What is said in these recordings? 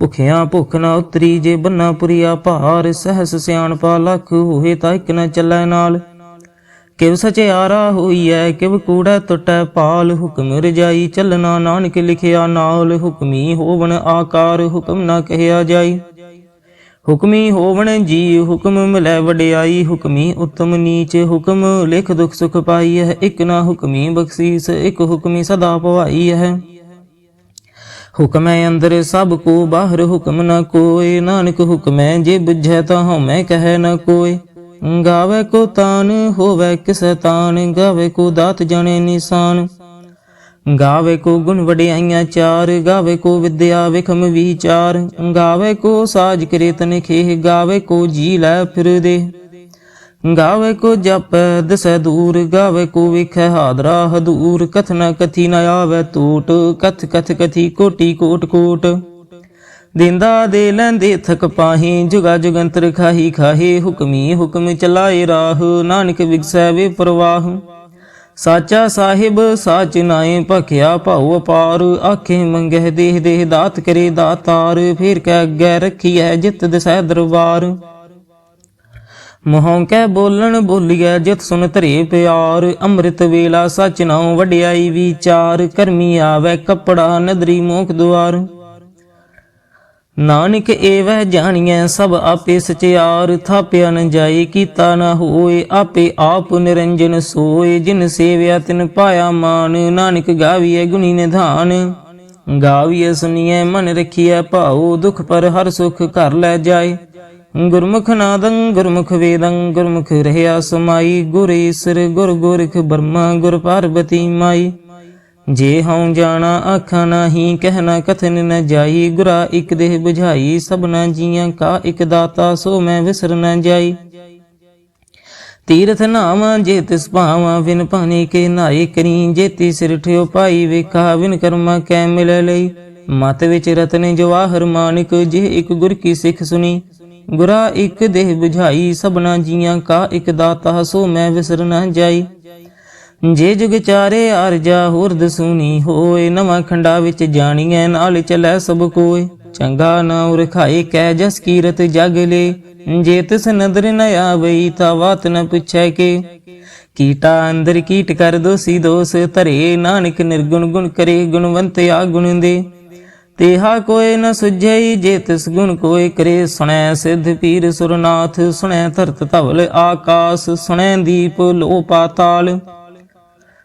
ਭੁਖਿਆ ਭੁੱਖ ਨਾ ਉਤਰੀ, ਜੇ ਬੰਨਾ ਪੁਰੀਆ ਭਾਰ, ਸਹਸ ਸਿਆਣਪਾ ਲੱਖ ਹੋਏ ਤਾਂ ਇੱਕ ਨਾ ਚੱਲੈ ਨਾਲ। ਕਿਵ ਸਚਿਆਰਾ ਹੋਈਐ, ਕਿਵ ਕੂੜਾ ਟੁੱਟੈ ਪਾਲ ਹੁਕਮ ਰਜਾਈ ਚੱਲਣਾ ਨਾਨਕ ਲਿਖਿਆ ਨਾਲ। ਹੁਕਮੀ ਹੋਵਣ ਆਕਾਰ, ਹੁਕਮ ਨਾ ਕਹਿਆ ਜਾਈ। ਹੁਕਮੀ ਹੋਵਣ ਜੀ ਹੁਕਮ ਮਿਲੈ ਵਡਿਆਈ। ਹੁਕਮੀ ਉਤਮ ਨੀਚ, ਹੁਕਮ ਲਿਖ ਦੁਖ ਸੁਖ ਪਾਈ ਹੈ ਇੱਕ ਨਾ ਹੁਕਮੀ ਬਖਸ਼ੀਸ, ਇਕ ਹੁਕਮੀ ਸਦਾ ਭਵਾਈ ਹੈ ਹੁਕਮੈ ਅੰਦਰ ਸਭ ਕੋ, ਬਾਹਰ ਹੁਕਮ ਨਾ ਕੋਏ ਨਾਨਕ ਹੁਕਮੈ ਜੇ ਬੁਝੈ ਤਾਂ ਹਉਮੈ ਕਹੈ ਨਾ ਕੋਏ ਗਾਵੇ ਕੋ ਤਾਨ, ਹੋਵੇ ਕਿਸੈ ਤਾਨ। ਗਾਵੇ ਕੋ ਦਾਤ ਜਣੇ ਨਿਸ਼ਾਨ। ਗਾਵੇ ਕੋ ਗੁਣ ਵਡਿਆਈਆਂ ਚਾਰ। ਗਾਵੇ ਕੋ ਵਿਦਿਆ ਵਿਖਮ ਵਿਚਾਰ। ਗਾਵੇ ਕੋ ਸਾਜ ਕਰੇ ਤਨ ਖੇਹ ਗਾਵੇ ਕੋ ਜੀ ਲੈ ਫਿਰ ਦੇ ਗਾਵੇ ਕੋ ਜਪ ਦਸੈ ਦੂਰ, ਗਾਵੇ ਕੋ ਵਿਖੈ ਹਾਦਰਾ ਹਦੂਰ। ਕਥਨਾ ਕਥੀ ਨ ਆਵੇ ਟੂਟ ਕਥ ਕਥ ਕਥੀ ਕੋਟੀ ਕੋਟ ਕੋਟ। ਦਿੰਦਾ ਦੇ ਲੈਂਦੇ ਥਕ ਪਾਹੀ, ਜੁਗਾ ਜੁਗੰਤਰ ਖਾਹੀ ਖਾਹੀ, ਹੁਕਮੀ ਹੁਕਮ ਚਲਾਏ ਰਾਹ। ਨਾਨਕ ਵਿਗਸੈ ਵੇ ਪ੍ਰਵਾਹ। ਸਾਚਾ ਸਾਹਿਬ, ਸਾਚ ਨਾਏ ਭਖਿਆ ਭਾਉ ਅਪਾਰ। ਆਖੇ ਮੰਗਹਿ ਦੇਹ ਦੇਹ ਦਾਤ ਕਰੇ ਦਾਤਾਰ, ਫਿਰ ਕੈ ਅੱਗੇ ਰੱਖੀਐ ਜਿਤ ਦਸੈ ਦਰਬਾਰ। ਮੋਹੋਂ ਬੋਲਣ ਬੋਲੀਐ, ਜਿਤ ਸੁਨ ਧਰੇ ਪਿਆਰ। ਅੰਮ੍ਰਿਤ ਵੇਲਾ ਸਚ ਨਾਉ ਵਡਿਆਈ ਵਿਚਾਰ, ਕਰਮੀ ਆਵੇ ਕਪੜਾ ਨਦਰੀ ਮੋਖ ਦੁਆਰ। ਨਾਨਕ ਏਵਹਿ ਜਾਣੀਐ ਸਭ ਆਪੇ ਸਚਿਆਰ, ਥਾਪਿਆ ਨ ਜਾਏ ਕੀਤਾ ਨ ਹੋਏ, ਆਪੇ ਆਪ ਨਿਰੰਜਨ ਸੋਏ। ਜਿਨ ਸੇਵਿਆ ਤਿਨ ਪਾਇਆ ਮਾਨ ਨਾਨਕ ਗਾਵੀਐ ਗੁਣੀ ਨਿਧਾਨ। ਗਾਵੀਐ ਸੁਣੀਐ ਮਨ ਰਖੀਐ ਭਾਉ, ਦੁਖ ਪਰ ਹਰ ਸੁਖ ਘਰ ਲੈ ਜਾਏ। ਗੁਰਮੁਖ ਨਾਦੰ, ਗੁਰਮੁਖ ਵੇਦੰ, ਗੁਰਮੁਖ ਰਹਿਆ ਸਮਾਈ, ਗੁਰ ਈਸਰ, ਗੁਰ ਗੋਰਖ ਬਰਮਾ, ਗੁਰ ਪਾਰਬਤੀ ਮਾਈ। ਜੇ ਹਉ ਜਾਣਾ, ਆਖਾਂ ਨਹੀਂ ਕਹਿਣਾ ਕਥਨ ਨ ਜਾਈ। ਗੁਰਾ ਇਕ ਦੇਹ 부ਝਾਈ ਸਭਨਾ ਜੀਆਂ ਕਾ ਇਕ ਦਾਤਾ, ਸੋ ਮੈਂ ਵਿਸਰ ਨ ਜਾਈ। ਤੀਰਥ ਨਾਮ ਜੇ ਤਿਸ ਭਾਵਾਂ ਵਿਨ ਪਾਣੀ ਕੇ ਨਾਏ ਕਰੀ। ਜੇ ਸਿਰ ਠਿਓ ਪਾਈ ਵੇਖਾ ਵਿਨ ਕਰਮਾ ਕੈ ਮਿਲ ਲਈ। ਮਤ ਵਿੱਚ ਰਤਨ ਜਵਾਹਰ ਮਾਨਿਕ, ਜੇ ਇਕ ਗੁਰ ਕੀ ਸਿੱਖ ਸੁਣੀ। ਗੁਰਾ ਇਕ ਦੇਹ 부ਝਾਈ ਸਭਨਾ ਜੀਆਂ ਕਾ ਇਕ ਦਾਤਾ, ਸੋ ਮੈਂ ਵਿਸਰ ਨ ਜਾਈ। ਜੇ ਜੁਗ ਚਾਰੇ ਅਰਜਾ ਹੋਰ ਦਸੂਨੀ ਹੋਏ, ਨਵਾਂ ਖੰਡਾ ਵਿੱਚ ਜਾਣੀਐ, ਨਾਲ ਚਲੈ ਸਭ ਕੋਏ। ਚੰਗਾ ਨਾਉ ਰਖਾਏ ਕਹਿ ਜਸ ਕੀਰਤ ਜਗ ਲੇ। ਜੇ ਤਿਸ ਨਦਰ ਨ ਆਵਈ, ਤਾਂ ਬਾਤ ਨ ਪੁੱਛੈ ਕੇ। ਕੀਟਾ ਅੰਦਰ ਕੀਟ ਕਰ ਦੋਸੀ ਦੋਸ, ਧਰੇ ਨਾਨਕ ਨਿਰਗੁਣ ਗੁਣ ਕਰੇ, ਗੁਣਵੰਤ ਆ ਗੁਣ ਦੇ। ਤੇਹਾ ਕੋਏ ਨ ਸੁਝਈ, ਜੇ ਤਿਸ ਗੁਣ ਕੋਏ ਕਰੇ ਸੁਣੈ, ਸਿਧ ਪੀਰ ਸੁਰਨਾਥ ਸੁਣੈ, ਧਰਤ ਧਵਲ ਆਕਾਸ, ਸੁਣੈ ਦੀਪ ਲੋ ਪਾਤਾਲ।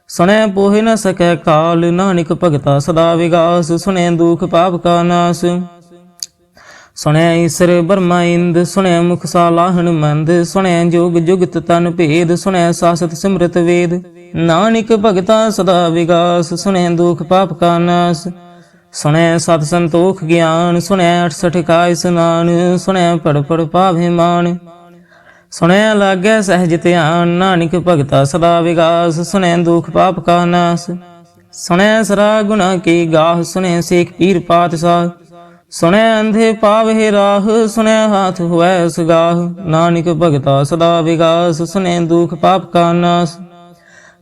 ਸੁਣੈ ਪੋਹਿ ਨ ਸਕੈ ਕਾਲ, ਨਾਨਕ ਭਗਤਾ ਸਦਾ ਵਿਗਾਸ, ਸੁਣੈ ਦੁਖ ਪਾਪ ਕਾ ਨਾਸ। ਸੁਣੈ ਈਸਰ ਬਰਮਾ ਇੰਦ, ਸੁਣੈ ਮੁਖ ਸਾਲਾਹਣ ਮੰਦ, ਸੁਣੈ ਜੋਗ ਜੁਗਤ ਤਨ ਭੇਦ, ਸੁਣੈ ਸਾਸਤ ਸਿਮਰਤ ਵੇਦ। ਨਾਨਕ ਭਗਤਾ ਸਦਾ ਵਿਗਾਸ, ਸੁਣੈ ਦੁਖ ਪਾਪ ਕਾ ਨਾਸ। ਸੁਣੈ ਸਤ ਸੰਤੋਖ ਗਿਆਨ, ਸੁਣੈ 68 ਕਾ ਇਸਨਾਨ ਸੁਣੈ ਪੜ ਪੜ ਪਾਵੇ ਮਾਨ। ਸੁਣਿਆ ਲਾਗੈ ਸਹਿਜ ਧਿਆਨ, ਨਾਨਕ ਭਗਤਾ ਸਦਾ ਵਿਗਾਸ, ਸੁਣੈ ਦੁਖ ਪਾਪ ਕਾ ਨਾਸ। ਸੁਣੈ ਸਰਾ ਗੁਨਾ ਕੀ ਗਾਹ, ਸੁਣੈ ਸੇਖ ਪੀਰ ਪਾਤਸ਼ਾਹ। ਸੁਣੈ ਅੰਧੇ ਪਾਵਹਿ ਰਾਹ, ਸੁਣੈ ਹਾਥ ਹੋਐ ਸੁਗਾਹ। ਨਾਨਕ ਭਗਤਾ ਸਦਾ ਵਿਗਾਸ, ਸੁਣੈ ਦੁਖ ਪਾਪ ਕਾ ਨਾਸ।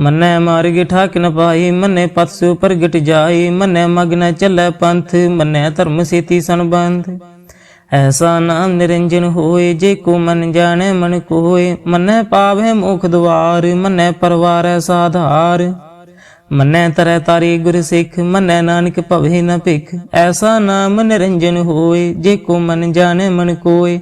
ਮੰਨੈ ਮਾਰਗ ਠਾਕ ਨ ਪਾਈ, ਮੰਨੈ ਪਤ ਪ੍ਰਗਟ ਜਾਈ, ਮੰਨੈ ਮਗ ਚੱਲੈ ਪੰਥ, ਮੰਨੈ ਧਰਮ ਸੇਤੀ ਸੰਬੰਧ। ਐਸਾ ਨਾਮ ਨਿਰੰਜਨ ਹੋਏ, ਜੇ ਕੋ ਮਨ ਜਾਣੈ ਮਨ ਕੋਏ। ਮੰਨੈ ਪਾਵੈ ਮੁਖ ਦੁਆਰ ਮੰਨੈ ਪਰਵਾਰੈ ਸਾਧਾਰ। ਮੰਨੈ ਤਰੈ ਤਾਰੀ ਗੁਰ ਸਿੱਖ, ਮੰਨੈ ਨਾਨਕ ਭਵੇ ਨ ਭਿਖ। ਐਸਾ ਨਾਮ ਨਿਰੰਜਨ ਹੋਏ, ਜੇ ਕੋ ਮਨ ਜਾਣੈ ਮਨ ਕੋਏ।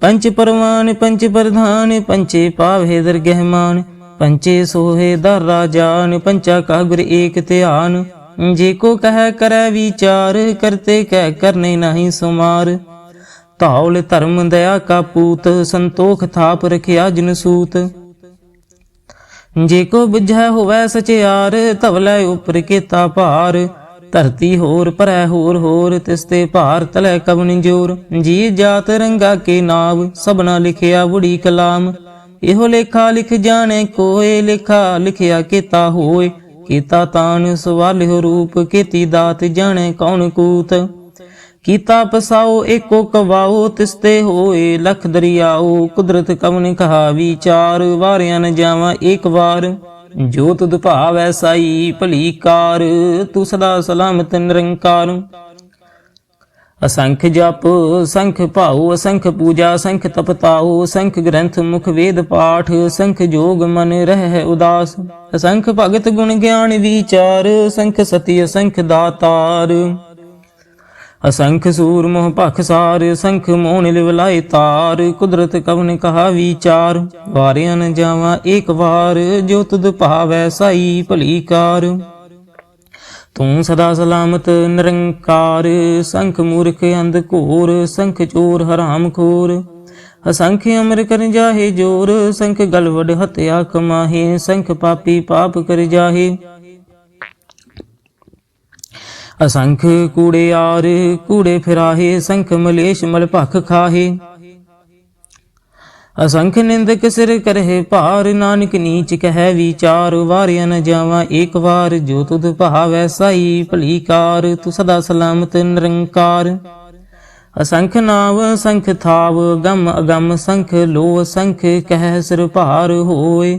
ਪੰਚ ਪਰਵਾਨ ਪੰਚ ਪ੍ਰਧਾਨ ਪੰਚੇ ਪਾਵੇ ਦਰਗਹਿਮਾਨ। ਪੰਚੇ ਸੋਹੇ ਦਰ ਰਾਜਾਨ ਪੰਚਾ ਕਾ ਏਕ ਧਿਆਨ। ਜੇ ਕੋ ਕਹਿ ਕਰੈ ਵਿਚਾਰ, ਕਰਤੇ ਕਹਿ ਕਰਨੇ ਨਹੀਂ ਸੁਮਾਰ। ਧੌਲ ਧਰਮ ਦਇਆ ਕਾ ਪੂਤ, ਸੰਤੋਖ ਥਾਪ ਰਖਿਆ ਜਿਨ ਸੂਤ। ਜੇ ਕੋ ਬੁਝੈ ਹੋਵੈ ਸਚਿਆਰ ਧਵਲੇ ਉਪਰ ਕੀਤਾ ਭਾਰ। ਧਰਤੀ ਹੋਰ ਪਰੈ ਹੋਰ ਹੋਰ, ਤਿਸ ਤੇ ਭਾਰ ਤਲੇ ਕਵਨ ਜੋਰ। ਜੀ ਜਾਤ ਰੰਗਾ ਕੇ ਨਾਮ ਸਭਨਾ ਲਿਖਿਆ ਬੁੜੀ ਕਲਾਮ। ਇਹੋ ਲੇਖਾ ਲਿਖ ਜਾਣੇ ਕੋਏ, ਲੇਖਾ ਲਿਖਿਆ ਕੀਤਾ ਹੋਏ। ਕੀਤਾ ਤਾਨ ਸਵਾਲਿਓ ਰੂਪ, ਕੀਤੀ ਦਾਤ ਜਾਣੇ ਕੌਣ ਕੂਤ। ਕੀਤਾ ਪਸਾਓ, ਏਕੋ ਕਵਾਓ, ਤਿਸਤੇ ਹੋਏ। ਲਖ ਦਰਿਆਓ, ਕੁਦਰਤ ਕਵਨ ਕਹਾ ਵਿਚਾਰ ਵਾਰਿਆਂ ਨ ਜਾਵਾਂ ਏਕ ਵਾਰ। ਜੋ ਤੁਧ ਭਾਵੈ ਸਾਈ ਭਲੀ ਕਾਰ। ਤੂੰ ਸਦਾ ਸਲਾਮਤ ਨਿਰੰਕਾਰ। ਅਸੰਖ ਜਪ, ਸੰਖ ਭਾਉ, ਅਸੰਖ ਪੂਜਾ, ਸੰਖ ਤਪਤਾਉ ਸੰਖ ਗ੍ਰੰਥ, ਮੁਖ ਵੇਦ ਪਾਠ, ਸੰਖ ਜੋਗ ਮਨ ਰਹਿ ਉਦਾਸ। ਅਸੰਖ ਭਗਤ ਗੁਣ ਗਿਆਨ ਵਿਚਾਰ, ਸੰਖ ਸਤੀ ਅਸੰਖ ਦਾਤਾਰ। ਅਸੰਖ ਸੂਰ ਮੋਹ ਭਖ ਸਾਰ, ਸੰਖ ਮੋਹਨ ਲਿਵਲਾਏ ਤਾਰ। ਕੁਦਰਤ ਕਵਨ ਕਹਾ ਵਿਚਾਰ, ਵਾਰਿਆਂ ਨ ਜਾਵਾਂ ਏਕ ਵਾਰ, ਜੋ ਤੁਧ ਭਾਵੈ ਸਾਈ ਭਲੀ ਕਾਰ। ਤੂੰ ਸਦਾ ਸਲਾਮਤ ਨਿਰੰਕਾਰ, ਸੰਖ ਮੂਰਖ ਅੰਧ ਘੋਰ, ਸੰਖ ਚੋਰ ਹਰਾਮ ਖੋਰ। ਅਸੰਖ ਅਮਰ ਕਰ ਜਾਹੇ ਜੋਰ, ਸੰਖ ਗਲਵੜ ਹਤਿਆ ਕਮਾਹੇ, ਸੰਖ ਪਾਪੀ ਪਾਪ ਕਰ ਜਾਹੇ। ਅਸੰਖ ਕੂੜੇ ਆਰ, ਕੂੜੇ ਫਿਰਾਹੇ, ਸੰਖ ਮਲੇਸ਼ ਮਲ ਭਖ ਖਾਹੇ। ਅਸੰਖ ਨਿੰਦਕ ਸਿਰ ਕਰਹਿ ਭਾਰ, ਨਾਨਕ ਨੀਚ ਕਹਿ ਵਿਚਾਰ, ਵਾਰਿਆ ਨ ਜਾਵਾਂ ਏਕ ਵਾਰ, ਜੋ ਤੁਧ ਭਾਵੈ ਸਾਈ ਭਲੀ ਕਾਰ ਤੂੰ ਸਦਾ ਸਲਾਮਤ ਨਿਰੰਕਾਰ। ਅਸੰਖ ਨਾਵ ਸੰਖ ਥਾਵ, ਗਮ ਅਗਮ ਸੰਖ ਲੋ ਸੰਖ, ਕਹਿ ਸਿਰ ਭਾਰ ਹੋਏ।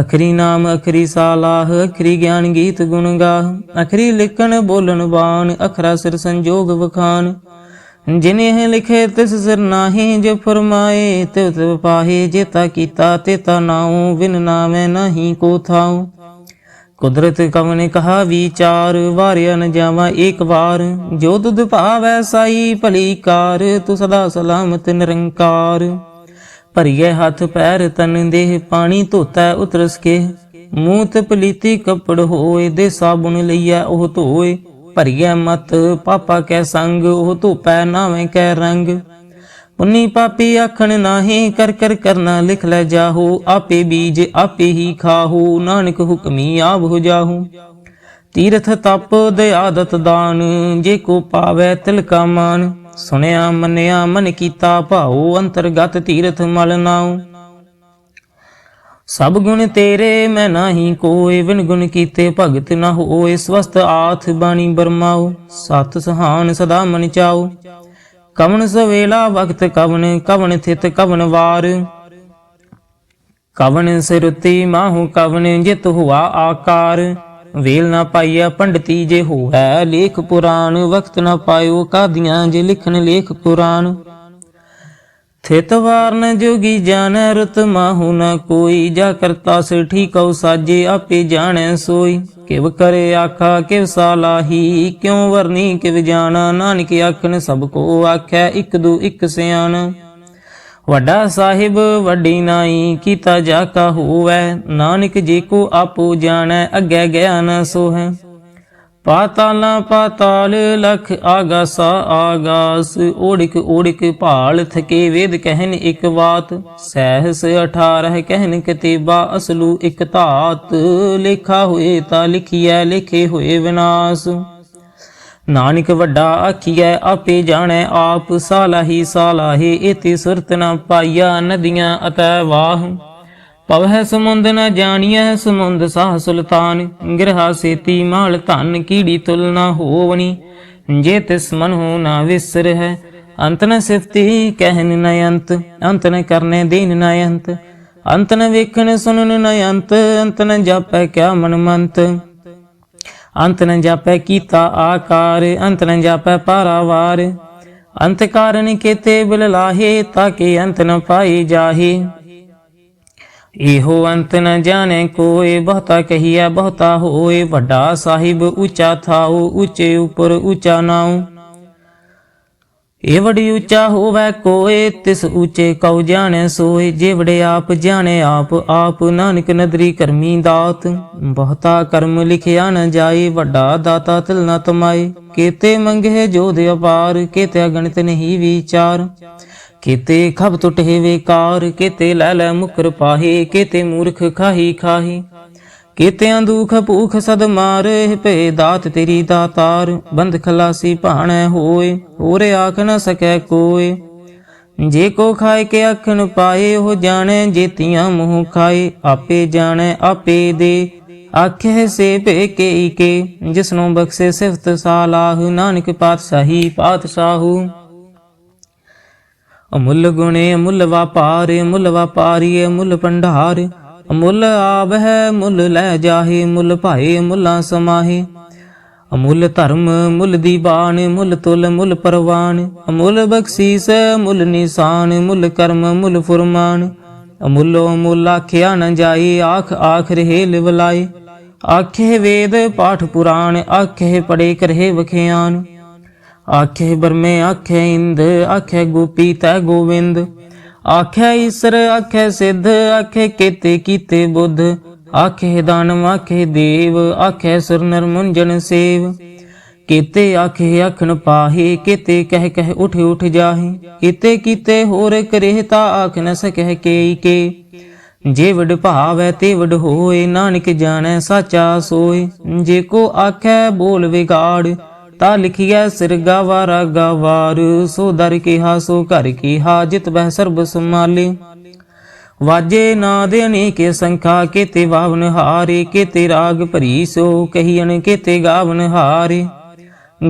ਅਖਰੀ ਨਾਮ, ਅਖਰੀ ਸਾਲਾਹ, ਅਖਰੀ ਗਿਆਨ ਗੀਤ ਗੁਣ ਗਾਹ। ਅਖਰੀ ਲਿਖਣ, ਬੋਲਣ ਬਾਣ, ਅਖਰਾ ਸਿਰ ਸੰਜੋਗ ਵਖਾਨ ਜਿਨੇ ਲਿਖੇ ਤਿਸ ਸਿਰ ਨਾਹੀ ਜੋ ਫਰਮਾਏ ਤਿਵ ਤਿਵ ਪਾਹੇ ਜੇਤਾ ਕੀਤਾ ਤੇਤਾ ਨਾਉ, ਬਿਨ ਨਾਮੈ ਨਹੀਂ ਕੋ ਥਾਉ। ਕੁਦਰਤ ਕਵਨ ਕਹਾ ਵਿਚਾਰ, ਵਾਰਿਆ ਨ ਜਾਵਾਂ ਏਕ ਵਾਰ। ਜੋ ਤੁਧ ਭਾਵੈ ਸਾਈ ਭਲੀ ਕਾਰ, ਤੂੰ ਸਦਾ ਸਲਾਮਤ ਨਿਰੰਕਾਰ। ਭਰੀਏ ਹੱਥ ਪੈਰ ਤਨ ਦੇਹ, ਪਾਣੀ ਧੋਤਾ ਉਤਰਸ ਕੇ। ਮੂੰਹ ਪਲੀਤੀ ਕੱਪੜ ਹੋਏ, ਦੇ ਸਾਬੁਣ ਲਈਐ ਉਹ ਧੋਏ। ਭਰੀਏ ਮਤ, ਪਾਪਾ ਕੈ ਸੰਗ, ਉਹ ਧੋਪੈ ਨਾਵੇਂ ਕੈ ਰੰਗ। ਪੁੰਨੀ ਪਾਪੀ ਆਖਣ ਨਾਹੀ, ਕਰ ਕਰ ਕਰਨਾ ਲਿਖ ਲੈ ਜਾਹੋ। ਆਪੇ ਬੀਜ ਆਪੇ ਹੀ ਖਾਹੋ, ਨਾਨਕ ਹੁਕਮੀ ਆਪ ਹੋ ਜਾਹੋ। ਤੀਰਥ ਤਪ ਦਇਆਦਤ ਦਾਨ, ਜੇ ਕੋ ਪਾਵੇ ਤਿਲ ਕਾ ਮਾਨ। ਸੁਣਿਆ ਮੰਨਿਆ ਮਨ ਕੀਤਾ ਭਾਉ, ਅੰਤਰਗਤ ਤੀਰਥ ਮਲ ਨਾਉ। ਸਭ ਗੁਣ ਤੇਰੇ, ਮੈਂ ਨਾਹੀ ਕੋਏ। ਵਿਨ ਗੁਣ ਕੀਤੇ ਭਗਤ ਨਾ ਹੋਏ। ਸਵਸਤ ਆਥ ਬਾਣੀ ਬਰਮਾਉ ਸਤ ਸਹਾਨ ਸਦਾ ਮਨ ਚਾਉ ਕਵਨ ਸਵੇਲਾ ਵਕਤ ਕਵਨ ਕਵਨ ਥਿਤ ਕਵਨ ਵਾਰ। ਕਵਨ ਸਿਰਤੀ ਮਾਹੂ ਕਵਨ ਜਿਤ ਹੁਆ ਆਕਾਰ। ਵੇਲ ਨਾ ਪਾਈਆ ਪੰਡਤੀ ਜੇ ਹੋਵੈ ਲੇਖ ਪੁਰਾਣ। ਵਕਤ ਨਾ ਪਾਇਓ ਕਾਦੀਆਂ ਜੇ ਲਿਖਣ ਲੇਖ ਪੁਰਾਣ। ਥਿਤ ਵਾਰਨ ਜੋਗੀ ਜਾਣੈ ਰਤ ਮਾਹੂ ਨ ਕੋਈ, ਜਾ ਕਰਤਾ ਸੇ ਠੀਕਉ ਸਾਜੇ ਆਪੇ ਜਾਣੈ ਸੋਈ। ਕਿਵ ਕਰੇ ਆਖਾ, ਕਿਵ ਸਾਲਾਹੀ ਕਿਉ ਵਰਨੀ, ਕਿਵ ਜਾਣਾ, ਨਾਨਕ ਆਖਣ ਸਭ ਕੋ ਆਖੈ, ਇਕ ਦੂ ਇਕ ਸਿਆਣ। ਵੱਡਾ ਸਾਹਿਬ ਵੱਡੀ ਨਾਈ, ਕੀਤਾ ਜਾ ਕਾ ਹੋਵੈ, ਨਾਨਕ ਜੀ ਕੋ ਆਪੋ ਜਾਣੈ, ਅੱਗੇ ਗਿਆ ਨਾ ਸੋਹੈ। ਪਾਤਾਲਾਂ ਪਾਤਾਲ ਲਖ ਆਗਾਸਾ ਆਗਾਸ ਓੜਿਕ ਓੜਿਕ ਭਾਲ ਥਕੇ ਵੇਦ ਕਹਿਨ ਇਕ ਬਾਤ, ਸਹਿਸ 18 ਕਹਿਨ ਕਤੀਬਾ ਅਸਲੂ ਇਕ ਧਾਤ, ਲੇਖਾ ਹੋਏ ਤਾਂ ਲਿਖੀਐ, ਲਿਖੇ ਹੋਏ ਵਿਨਾਸ਼। ਨਾਨਕ ਵੱਡਾ ਆਖੀਐ, ਆਪੇ ਜਾਣੈ ਆਪ, ਸਾਲਾਹੀ ਸਾਲਾਹੀ ਇਤੀ ਸੁਰਤ ਨ ਪਾਈਆ, ਨਦੀਆਂ ਅਤੈ ਵਾਹ। ਪਵਹਿ ਸਮੁੰਦ ਨ ਜਾਣੀਐ ਸਮੁੰਦ ਸਾਹ ਸੁਲਤਾਨ। ਗਿਰਹਾ ਸੇਤੀ ਮਾਲ ਧਨ ਕੀੜੀ ਤੁਲ ਨ ਹੋਵਣੀ। ਜੇ ਤਿਸ ਮਨ ਹੋ ਨਾ ਵਿਸਰ ਹੈ ਅੰਤ ਨ ਸਿਫਤੀ ਕਹਿਨ ਨ ਅੰਤ। ਅੰਤ ਨ ਕਰਨੇ ਦੀਨ ਨ ਅੰਤ। ਅੰਤ ਨ ਵੇਖਣ ਸੁਨਨ ਨ ਅੰਤ। ਅੰਤ ਨ ਜਾਪੈ ਕਿਆ ਮਨ ਮੰਤ ਅੰਤ ਨ ਜਾਪੈ ਕੀਤਾ ਆਕਾਰ। ਅੰਤ ਨ ਜਾਪੈ ਪਾਰਾਵਾਰ। ਅੰਤ ਕਾਰਨ ਕੀਤੇ ਬਿਲ ਲਾਹੇ ਤਾਕੇ ਅੰਤ ਨ ਪਾਈ ਜਾਹੇ। ਇਹੋ ਅੰਤ ਨ ਜਾਣੇ ਕੋਏ ਬਹੁਤਾ ਕਹੀਐ, ਬਹੁਤਾ ਹੋਏ ਵੱਡਾ ਸਾਹਿਬ ਉੱਚਾ ਥਾਉ, ਉੱਚੇ ਉਪਰ ਉੱਚਾ ਨਾਉ। ਏ ਵੜੀ ਉੱਚਾ ਹੋਵੇ ਕੋਏ ਤਿਸ ਉੱਚੇ ਕਉ ਜਾਣੈ ਸੋਏ ਜਿਵੜੇ ਆਪ ਜਾਣੇ ਆਪ ਆਪ ਨਾਨਕ ਨਦਰੀ ਕਰਮੀ ਦਾਤ। ਬਹੁਤਾ ਕਰਮ ਲਿਖਿਆ ਨ ਜਾਏ, ਵੱਡਾ ਦਾਤਾ ਤਿਲ ਨ ਤਮਾਏ। ਕੀਤੇ ਮੰਗੇ ਜੋਧ ਅਪਾਰ, ਕੀਤੇ ਅਗਣਿਤ ਨਹੀਂ ਵਿਚਾਰ। ਕੀਤੇ ਖਬ ਟੁਟੇ ਵੇਕਾਰ ਕੀਤੇ ਲੈ ਲੈ ਮੁਕਰ ਪਾਹੇ, ਕੀਤੇ ਮੂਰਖ ਖਾਹੀ ਖਾਹੀ। ਕੀਤਿਆਂ ਦੁਖ ਭੂਖ ਸਦ ਮਾਰੇ ਭੇ ਦਾਤ ਤੇਰੀ ਦਾਤਾਰ। ਬੰਦ ਖਲਾਸੀ ਭਾਣੈ ਹੋਏ, ਹੋਰੇ ਆਖ ਨ ਸਕੈ ਕੋਏ। ਜੇ ਕੋ ਖਾਏ ਕੇ ਅਖਨ ਪਾਏ, ਉਹ ਜਾਣੈ ਜੇਤੀਆਂ ਮੂੰਹ ਖਾਏ। ਆਪੇ ਜਾਣੈ, ਆਪੇ ਦੇ। ਆਖੇ ਸੇ ਭੇ ਕੇ ਕੇ, ਜਿਸਨੂੰ ਬਖਸ਼ੇ ਸਿਫਤ ਸਾਲਾਹ। ਨਾਨਕ ਪਾਤਸ਼ਾਹੀ ਪਾਤਸ਼ਾਹੂ। ਅਮੁੱਲ ਗੁਣੇ, ਅਮੁੱਲ ਵਾਪਾਰ, ਅਮੁੱਲ ਵਾਪਾਰੀ ਅਮੁੱਲ ਭੰਡਾਰ। ਅਮੁੱਲ ਆਬ ਹੈ ਮੁੱਲ ਲੈ ਜਾਹੇ ਮੁੱਲ ਭਾਏ ਮੁੱਲਾ ਸਮਾਹੇ। ਅਮੁੱਲ ਧਰਮ ਮੁੱਲ ਦੀਵਾਨ ਮੁੱਲ ਤੁਲ ਮੁੱਲ ਪਰਵਾਨ। ਅਮੁੱਲ ਬਖਸ਼ੀਸ ਮੁੱਲ ਨਿਸ਼ਾਨ ਮੁੱਲ ਕਰਮ ਮੁੱਲ ਫੁਰਮਾਨ। ਅਮੁੱਲੋ ਮੁੱਲ ਆਖਿਆ ਨ ਜਾਈ ਆਖ ਆਖ ਰਹੇ ਲਿਵਲਾਏ ਆਖੇ ਵੇਦ, ਪਾਠ ਪੁਰਾਣ, ਆਖੇ ਪੜੇ ਕਰਹਿ ਵਖਿਆਨ। ਆਖੇ ਬਰਮੇ, ਆਖੇ ਇੰਦ, ਆਖੇ ਗੋਪੀ ਤੈ ਗੋਵਿੰਦ। ਆਖੇ ਈਸਰ, ਆਖੇ ਸਿੱਧ, ਆਖੇ ਕੀਤੇ ਕੀਤੇ ਬੁੱਧ। ਆਖੇ ਦਾਨਵ, ਆਖੇ ਦੇਵ, ਆਖੇ ਸੁਰ ਨਰ ਸੇਵ। ਕੀਤੇ ਆਖੇ ਅਖਣ ਪਾਹੇ, ਕੀਤੇ ਕਹਿ ਕਹਿ ਉਠ ਉਠ ਜਾਹੇ। ਕੀਤੇ ਕੀਤੇ ਹੋਰ ਕਰੇ ਤਾ ਆਖ ਨ ਸਕਹਿ ਕੇ ਕੇ। ਜੇ ਵਡ ਭਾਵੈ ਤੇ ਵਡ ਹੋਏ, ਨਾਨਕ ਜਾਣੈ ਸਾਚਾ ਸੋਏ। ਜੇ ਕੋ ਆਖੈ ਬੋਲ ਵਿਗਾੜ ਤਾ ਲਿਖਿਆ ਸਿਰ ਗਾਵਾ ਰਾਗਾ ਵਾਰ ਸੋ ਦਰ ਕਿਹਾ, ਸੋ ਘਰ ਕੀਹਾ, ਜਿਤ ਬਹਿ ਸਰਬ ਸੰਭਾਲੇ। ਵਾਜੇ ਨਾਦ ਅਨੇਕੇ ਸੰਖਾ, ਕੀਤੇ ਵਾਵਨ ਹਾਰੇ, ਕੀਤੇ ਰਾਗ ਭਰੀ ਸੋ ਕਹੀਨ ਕੀਤੇ ਗਾਵਨ ਹਾਰੇ।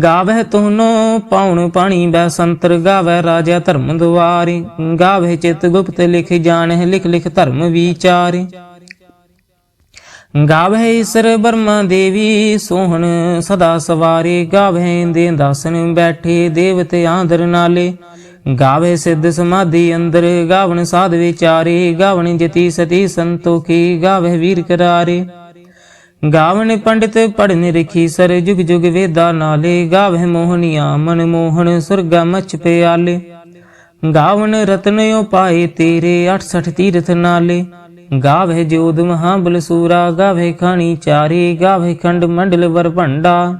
ਗਾਵਹਿ ਤੋਨੋ ਪਾਉਣ ਪਾਣੀ ਬੈ ਸੰਤਰ, ਗਾਵਹਿ ਰਾਜਾ ਧਰਮ ਦੁਆਰੇ। ਗਾਵਹਿ ਚਿਤ ਗੁਪਤ ਲਿਖ ਜਾਣਹਿ, ਲਿਖ ਲਿਖ ਧਰਮ ਵਿਚਾਰੇ। ਗਾਵਹਿ ਈਸਰ ਬਰਮਾ ਦੇਵੀ, ਸੋਹਣ ਸਦਾ ਸਵਾਰੇ। ਗਾਵਹਿ ਦੇ ਦਾਸਨ ਬੈਠੇ ਦੇਵਤ ਆਂਦਰ ਨਾਲੇ। ਗਾਵੇ ਸਿੱਧ ਸਮਾਧੀ ਅੰਦਰ, ਗਾਵਣ ਸਾਧ ਵਿਚਾਰੇ। ਗਾਵਣ ਜਤੀ ਸਤੀ ਸੰਤੋਖੀ ਗਾਵੇ ਵੀਰ ਕਰਾਰੇ। ਗਾਵਣ ਪੰਡਿਤ ਪੜਨ ਰਖੀ ਸਰ ਜੁਗ ਜੁਗ ਵੇਦਾ ਨਾਲੇ। ਗਾਵੇ ਮੋਹਨੀਆ ਮਨ ਮੋਹਨ ਸੁਰਗਾ ਮਚ ਪਿਆਲੇ। ਗਾਵਣ ਰਤਨਿਓ ਪਾਏ ਤੇਰੇ 68 ਤੀਰਥ ਨਾਲੇ। ਗਾਵੇ ਜੋਦ ਮਹਾਬਲ ਸੂਰਾ, ਗਾਵੇ ਖਾਣੀ ਚਾਰੇ, ਗਾਵੇ ਖੰਡ ਮੰਡਲ ਵਰ ਭੰਡਾ।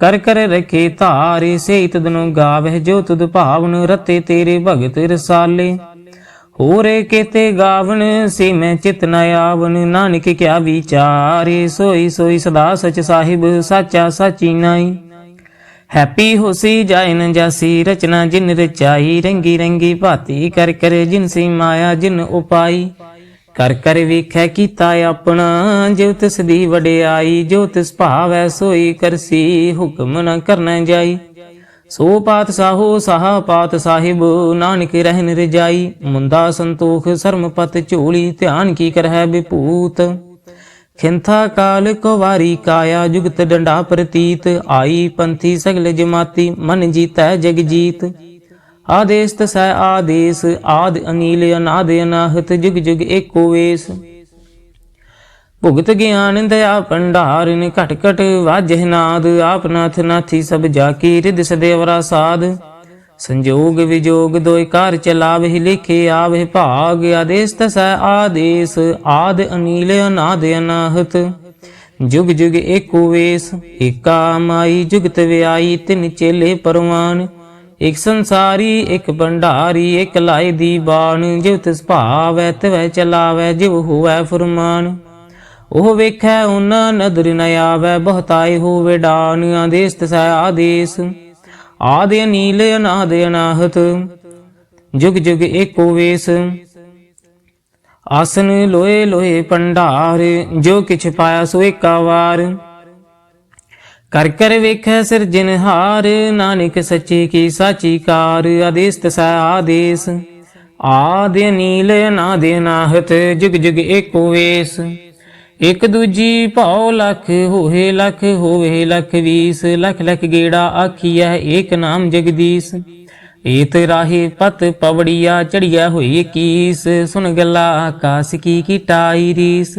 ਕਰ ਕਰ ਰਖੇ ਧਾਰੇ ਸੇ ਤਦਨੁ ਗਾਵੇ ਜੋ ਤੁਧ ਭਾਵਨ, ਰਤੇ ਤੇਰੇ ਭਗਤ ਰਸਾਲੇ। ਹੋਰੇ ਕੇਤੇ ਗਾਵਨ, ਸੇ ਮੈਂ ਚਿਤ ਨ ਆਵਨ, ਨਾਨਕ ਕਿਆ ਵਿਚਾਰੇ, ਸੋਈ ਸੋਈ ਸਦਾ ਸਚ ਸਾਹਿਬ, ਸਾਚਾ ਸਾਚੀ ਨਾਈ ਹੈਪੀ ਹੋਸੀ ਜਾਇ ਜਾਸੀ, ਰਚਨਾ ਜਿਨ ਰਚਾਈ, ਰੰਗੀ ਰੰਗੀ ਭਾਤੀ ਕਰ ਕਰ ਜਿਨ ਸੀ ਮਾਇਆ, ਜਿਨ ਉਪਾਈ। ਕਰ ਕਰ ਵੇਖੈ ਕੀਤਾ ਆਪਣਾ, ਜਿਉ ਤਿਸ ਦੀ ਵਡਿਆਈ ਜੋ ਤਿਸ ਭਾਵੈ ਸੋਈ ਕਰਸੀ, ਹੁਕਮ ਨ ਕਰਨਾ ਜਾਈ। ਸੋ ਪਾਤ ਸਾਹੋ ਸਾਹਾ ਪਾਤ ਸਾਹਿਬ, ਨਾਨਕ ਰਹਿਨ ਰਜਾਈ। ਮੁੰਦਾ ਸੰਤੋਖ ਸਰਮ ਪਤ ਝੋਲੀ, ਧਿਆਨ ਕੀ ਕਰਹਿ ਬਿਪੂਤ। ਖਿੰਥਾ ਕਾਲ ਕੁਵਾਰੀ ਕਾਇਆ, ਜੁਗਤ ਡੰਡਾ ਪ੍ਰਤੀਤ। ਆਈ ਪੰਥੀ ਸਗਲ ਜਮਾਤੀ, ਮਨ ਜੀਤੈ ਜਗ ਜੀਤ। ਆਦੇਸ ਤਸੈ ਆਦੇਸ, ਆਦ ਅਨੀਲ ਅਨਾਦ ਅਨਾਹਤ, ਜੁਗ ਜੁਗ ਏਕੋ ਵੇਸ। ਭੁਗਤ ਗਿਆਨ ਦਇਆ ਭੰਡਾਰਨ, ਘਟ ਘਟ ਵਾਜਹਿ ਨਾਦ, ਆਪ ਨਾਥ ਨਾਥੀ ਸਭ ਜਾ ਕੀ ਰਿਦ ਸਦੇਵਰਾ ਸਾਧ। ਸੰਜੋਗ ਵਿਜੋਗ ਦੋਇ ਕਾਰ ਚਲਾਵਹਿ, ਲਿਖੇ ਆਵਹਿ ਭਾਗ, ਆਦੇਸ ਤਸੈ ਆਦੇਸ, ਆਦ ਅਨੀਲ ਅਨਾਦ ਅਨਾਹਤ। ਜੁਗ ਜੁਗ ਏਕੋ ਵੇਸ, ਏਕਾ ਮਾਈ ਜੁਗਤ ਵਿਆਈ, ਤਿਨ ਚੇਲੇ ਪਰਵਾਨ। ਇਕ ਸੰਸਾਰੀ, ਇਕ ਭੰਡਾਰੀ, ਇਕ ਲਾਇ ਦੀ ਬਾਣ ਜਿਵ ਤਿਸ ਭਾਵੈ, ਤਿਵੈ ਚਲਾਵੈ ਜਿਵ ਹੋਵੈ ਫਰਮਾਨ। ਉਹ ਵੇਖੈ ਉਹਨਾਂ ਨਦਰ ਨ ਆਵੈ ਬਹੁਤਾਈ ਹੋਵੇ ਡਾਨ ਆਦੇਸ ਤਸੈ ਆਦੇਸ, ਆਦਿ ਨੀਲ ਅਨਾਦ ਅਨਾਹਤ। ਜੁਗ ਜੁਗ ਏਕੋ ਵੇਸ। ਆਸਨ ਲੋਏ ਲੋਏ ਭੰਡਾਰ, ਜੋ ਕਿਛ ਪਾਇਆ ਸੋ ਏਕਾ ਵਾਰ। ਕਰ ਕਰ ਵੇਖੈ ਸਿਰਜਨਹਾਰ ਨਾਨਕ ਸੱਚੇ ਕੀ ਸਾਚੀ ਕਾਰ ਆਦੇਸ ਤਸੈ ਆਦੇਸ। ਆਦਿ ਨੀਲ ਅਨਾਦ ਅਨਾਹਤ, ਜੁਗ ਜੁਗ ਏਕੋ ਵੇਸ। ਇਕ ਦੂਜੀ ਭਉ ਲਖ ਹੋਏ ਲਖ, ਹੋਵੇ ਲਖ ਵੀਸ। ਲਖ ਲਖ ਗੇੜਾ ਆਖੀਐ, ਏਕ ਨਾਮ ਜਗਦੀਸ਼। ਏਤ ਰਾਹੇ ਪਤ ਪਵੜੀਆ ਚੜੀਆ ਹੋਈ ਕੀਸ। ਸੁਨ ਗੱਲਾ ਆਕਾਸ ਕੀ ਕੀਟਾਈ ਰੀਸ।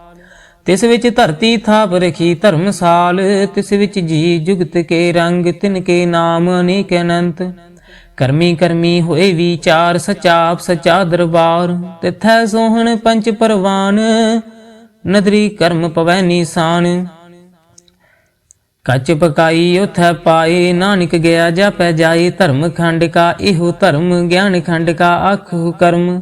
ਤਿਸ ਵਿੱਚ ਧਰਤੀ ਥਾਪ ਰਖੀ ਧਰਮਸਾਲ, ਤਿਸ ਵਿੱਚ ਜੀ ਜੁਗਤ ਕੇ ਰੰਗ ਤਿਨ ਕੇ ਨਾਮ ਅਨੇਕ ਅਨੰਤ। ਕਰਮੀ ਕਰਮੀ ਹੋਏ ਵਿਚਾਰ, ਸਚਾਪ ਸਚਾ ਦਰਬਾਰ, ਤਿਥੈ ਸੋਹਣ ਪੰਚ ਪਰਵਾਨ, ਨਦਰੀ ਕਰਮ ਪਵੈ ਨੀਸਾਨ। ਕੱਚ ਪਕਾਈ ਉਥੈ ਪਾਏ, ਨਾਨਕ ਗਿਆ ਜਾਪੈ ਜਾਏ, ਧਰਮ ਖੰਡ ਕਾ ਇਹੋ ਧਰਮ, ਗਿਆਨ ਖੰਡ ਕਾ ਆਖੂ ਕਰਮ।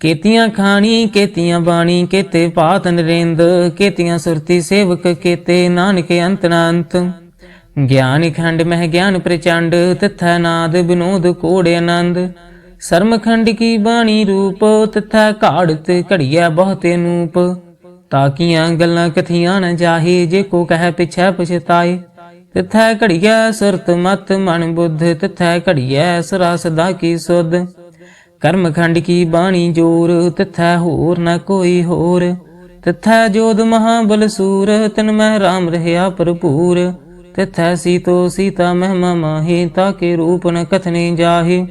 ਕੇਤੀਆਂ ਖਾਣੀ, ਕੇਤੀਆਂ ਬਾਣੀ, ਕੇਤੇ ਪਾਤ ਨਰੇਂਦ, ਕੇਤੀਆਂ ਸੁਰਤੀ ਸੇਵਕ, ਕੇਤੇ ਨਾਨਕ ਅੰਤ ਨਾ ਅੰਤ ਗਿਆਨ ਖੰਡ ਮਹਿ ਗਿਆਨ ਪ੍ਰਚੰਡ, ਤਥਾ ਨਾਦ ਬਿਨੋਦ ਕੋੜ ਆਨੰਦ। ਸਰਮਖੰਡ ਕੀ ਬਾਣੀ ਰੂਪ, ਤਥਾ ਘਾੜਤ ਘੜੀਐ ਬਹੁਤੇ ਨੂਪ। ਤਾਕੀਆਂ ਗੱਲਾਂ ਕਥੀਆਂ ਨ ਜਾਹੇ, ਜੇ ਕੋ ਕਹਿ ਪਿਛੈ ਪਛਤਾਏ। ਤਥੈ ਘੜੀਐ ਸੁਰਤ ਮਤ ਮਨ ਬੁੱਧ, ਤਿਥੈ ਘੜੀਐ ਸਰਾ ਸਦਾ ਕੀ ਸੁਧ। ਕਰਮ ਖੰਡ ਕੀ ਬਾਣੀ ਜੋਰ, ਤਿਥੈ ਹੋਰ ਨਾ ਕੋਈ ਹੋਰ। ਤਿਥੈ ਜੋਦ ਮਹਾਬਲ ਸੂਰ, ਤਨ ਮਹਿ ਰਾਮ ਰਹਿਆ ਭਰਪੂਰ। ਤਿਥੈ ਸੀਤੋ ਸੀਤਾ ਮਹਿਮਾ ਮਾਹੀ ਤਾ ਕੇ ਰੂਪ ਨ ਕਥਨੇ ਜਾਹੇ।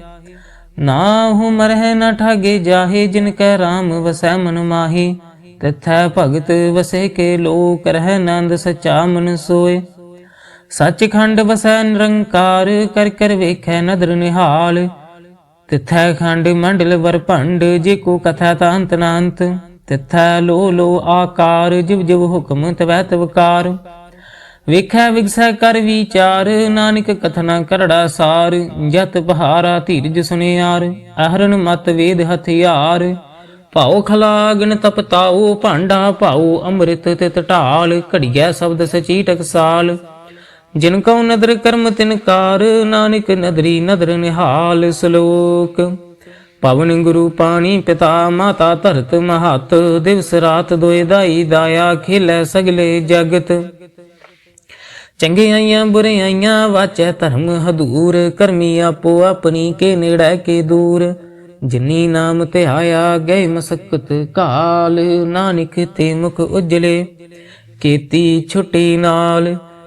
ਨਾ ਹੂ ਮਰਹਿ ਨ ਠਾਗੇ ਜਾਹੇ, ਜਿਨ ਕੈ ਰਾਮ ਵਸੈ ਮਨ ਮਾਹੀ। ਤਿਥੈ ਭਗਤ ਵਸੇ ਕੇ ਲੋਕ ਰਹਿ ਨੰਦ ਸਚਾ ਮਨ ਸੋਏ। ਸੱਚਖੰਡ ਵਸੈ ਨਿਰੰਕਾਰ, ਕਰ ਕਰ ਵੇਖੈ ਨਦਰ ਨਿਹਾਲ। ਤਿਥੈ ਖੰਡ ਮੰਡਲ ਵਰ ਭੰਡ, ਜੇ ਕੋ ਕਥਾ ਤਾ ਅੰਤ ਨਾ ਅੰਤ। ਤਿਥੈ ਲੋ ਲੋ ਆਕਾਰ, ਜਿਵ ਜਿਵ ਹੁਕਮ ਤਵੈ ਤਵਕਾਰ ਵੇਖੈ ਵਿਗਸੈ ਕਰ ਵਿਚਾਰ, ਨਾਨਕ ਕਥਨਾ ਕਰੜਾ ਸਾਰ। ਜਤ ਬਹਾਰਾ ਧੀਰਜ ਸੁਨਿਆਰ, ਅਹਰਨ ਮਤ ਵੇਦ ਹਥਿਆਰ। ਭਾਉ ਖਲਾਗਨ ਤਪਤਾਉ, ਭਾਂਡਾ ਭਾਉ ਅੰਮ੍ਰਿਤ ਤਿਤ ਢਾਲ। ਘੜੀਐ ਸ਼ਬਦ ਸਚੀ ਟਕਸਾਲ। ਜਿਨ ਕਉ ਨਦਰ ਕਰਮ ਤਿਨਕਾਰ ਨਾਨਕ ਨਦਰੀ ਨਦਰ ਨਿਹਾਲ ਸ਼ਲੋਕ। ਪਵਨ ਗੁਰੂ ਪਾਣੀ ਪਿਤਾ ਮਾਤਾ ਧਰਤ ਮਹਤ, ਦਿਵਸ ਰਾਤ ਦੋਇ ਦਾਈ ਦਾਇਆ ਖੇਲੇ ਸਗਲੇ ਜਗਤ। ਚੰਗਿਆਈਆਂ ਬੁਰਿਆਈਆਂ ਵਾਚੈ ਧਰਮ ਹਦੂਰ, ਕਰਮੀ ਆਪੋ ਆਪਣੀ ਕੇ ਨੇੜੇ ਕੇ ਦੂਰ। ਜਿਨੀ ਨਾਮ ਧਿਆਇਆ ਗਏ ਮਸਕਤ ਕਾਲ, ਨਾਨਕ ਤੇ ਮੁਖ ਉਜਲੇ। ਕੀਤੀ ਛੁੱਟੀ ਨਾਲ